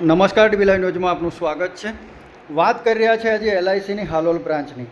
નમસ્કાર ડીબી ન્યૂઝમાં આપનું સ્વાગત છે. વાત કરી રહ્યા છે આજે એલઆઈસીની હાલોલ બ્રાન્ચની.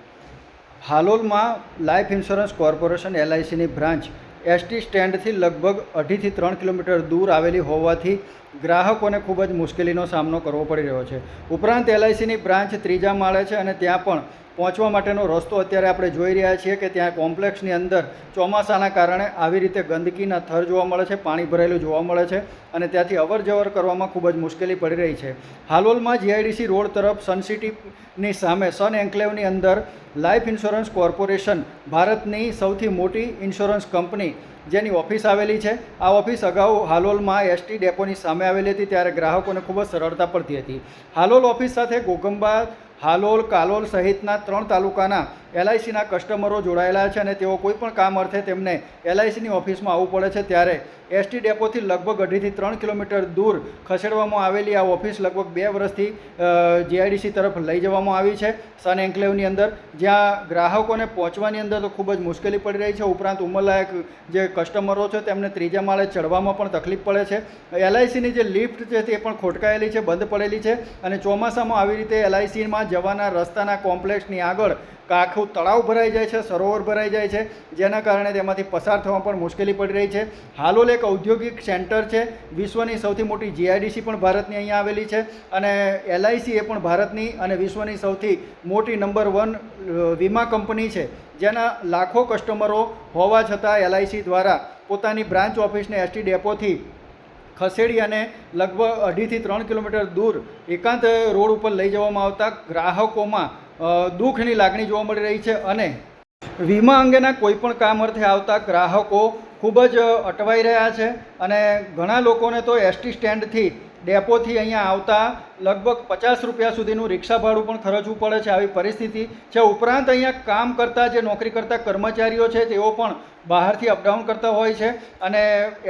હાલોલમાં લાઈફ ઇન્સ્યોરન્સ કોર્પોરેશન એલઆઈસીની બ્રાન્ચ એસટી સ્ટેન્ડથી લગભગ અઢીથી ત્રણ કિલોમીટર દૂર આવેલી હોવાથી ગ્રાહકોને ખૂબ જ મુશ્કેલીનો સામનો કરવો પડી રહ્યો છે. ઉપરાંત એલઆઈસીની બ્રાન્ચ ત્રીજા માળે છે અને ત્યાં પણ પહોંચવા માટેનો રસ્તો અત્યારે આપણે જોઈ રહ્યા છીએ કે ત્યાં કોમ્પ્લેક્સની અંદર ચોમાસાના કારણે આવી રીતે ગંદકીના થર જોવા મળે છે, પાણી ભરેલું જોવા મળે છે અને ત્યાંથી અવર જવર કરવામાં ખૂબ જ મુશ્કેલી પડી રહી છે. હાલોલમાં જીઆઈડીસી રોડ તરફ સન સિટીની સામે સન એન્કલેવની અંદર લાઈફ ઇન્સ્યોરન્સ કોર્પોરેશન ભારતની સૌથી મોટી ઇન્સ્યોરન્સ કંપની જેની ઓફિસ આવેલી છે. આ ઓફિસ અગાઉ હાલોલમાં એસટી ડેપોની સામે આવેલી હતી, ત્યારે ગ્રાહકોને ખૂબ જ સરળતા પડતી હતી. હાલોલ ઓફિસ સાથે ગોગંબા હાલોલ, કાલોલ સહિતના ત્રણ તાલુકાના એલઆઈસીના કસ્ટમરો જોડાયેલા છે અને તેઓ કોઈ પણ કામ અર્થે તેમને એલઆઈસીની ઓફિસમાં આવવું પડે છે. ત્યારે એસટી ડેપોથી લગભગ અઢીથી ત્રણ કિલોમીટર દૂર ખસેડવામાં આવેલી આ ઓફિસ લગભગ બે વર્ષથી જીઆઈડીસી તરફ લઈ જવામાં આવી છે. સન એન્કલેવની અંદર જ્યાં ગ્રાહકોને પહોંચવાની અંદર તો ખૂબ જ મુશ્કેલી પડી રહી છે. ઉપરાંત ઉંમરલાયક જે કસ્ટમરો છે તેમને ત્રીજા માળે ચડવામાં પણ તકલીફ પડે છે. એલઆઈસીની જે લિફ્ટ છે તે પણ ખોટકાયેલી છે, બંધ પડેલી છે અને ચોમાસામાં આવી રીતે એલઆઈસીમાં જવાના રસ્તાના કોમ્પ્લેક્સની આગળ આખું તળાવ ભરાઈ જાય છે, સરોવર ભરાઈ જાય છે, જેના કારણે તેમાંથી પસાર થવામાં પણ મુશ્કેલી પડી રહી છે. હાલોલ એક ઔદ્યોગિક સેન્ટર છે, વિશ્વની સૌથી મોટી જીઆઈડીસી પણ ભારતની અહીંયા આવેલી છે અને એલઆઈસી એ પણ ભારતની અને વિશ્વની સૌથી મોટી નંબર વન વીમા કંપની છે. જેના લાખો કસ્ટમરો હોવા છતાં એલઆઈસી દ્વારા પોતાની બ્રાન્ચ ઓફિસને એસટી ડેપોથી ખસેડી અને લગભગ અઢીથી ત્રણ કિલોમીટર દૂર એકાંત રોડ ઉપર લઈ જવામાં આવતા ગ્રાહકોમાં દુઃખની લાગણી જોવા મળી રહી છે અને વીમા અંગેના કોઈપણ કામ અર્થે આવતા ગ્રાહકો ખૂબ જ અટવાઈ રહ્યા છે અને ઘણા લોકોને તો એસટી સ્ટેન્ડથી, ડેપોથી અહીંયા આવતા લગભગ પચાસ રૂપિયા સુધીનું રિક્ષા ભાડું પણ ખર્ચવું પડે છે આવી પરિસ્થિતિ છે. ઉપરાંત અહીંયા કામ કરતા જે નોકરી કરતા કર્મચારીઓ છે, તેઓ પણ બહારથી અપડાઉન કરતા હોય છે અને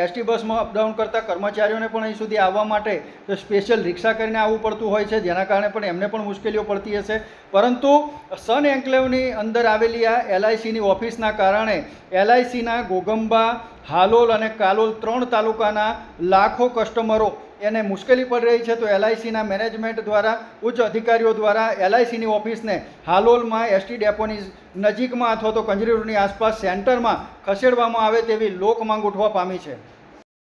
એસટી બસમાં અપડાઉન કરતા કર્મચારીઓને પણ અહીં સુધી આવવા માટે સ્પેશિયલ રિક્ષા કરીને આવવું પડતું હોય છે. જેના કારણે પણ એમને પણ મુશ્કેલીઓ પડતી હશે. પરંતુ સન એન્કલેવની અંદર આવેલી આ એલઆઈસીની ઓફિસના કારણે એલઆઈસીના ગોગંબા, હાલોલ અને કાલોલ ત્રણ તાલુકાના લાખો કસ્ટમરો એને મુશ્કેલી પડી રહી છે. તો એલઆઈસીના મેનેજમેન્ટ દ્વારા, ઉચ્ચ અધિકારીઓ દ્વારા, એલઆઈસીની ઓફિસને, હાલોલમાં, એસટી ડેપોની નજીકમાં અથવા તો કંજરી રોડની આસપાસ સેન્ટરમાં ખસેડવામાં આવે તેવી લોક માંગ ઉઠવા પામી છે.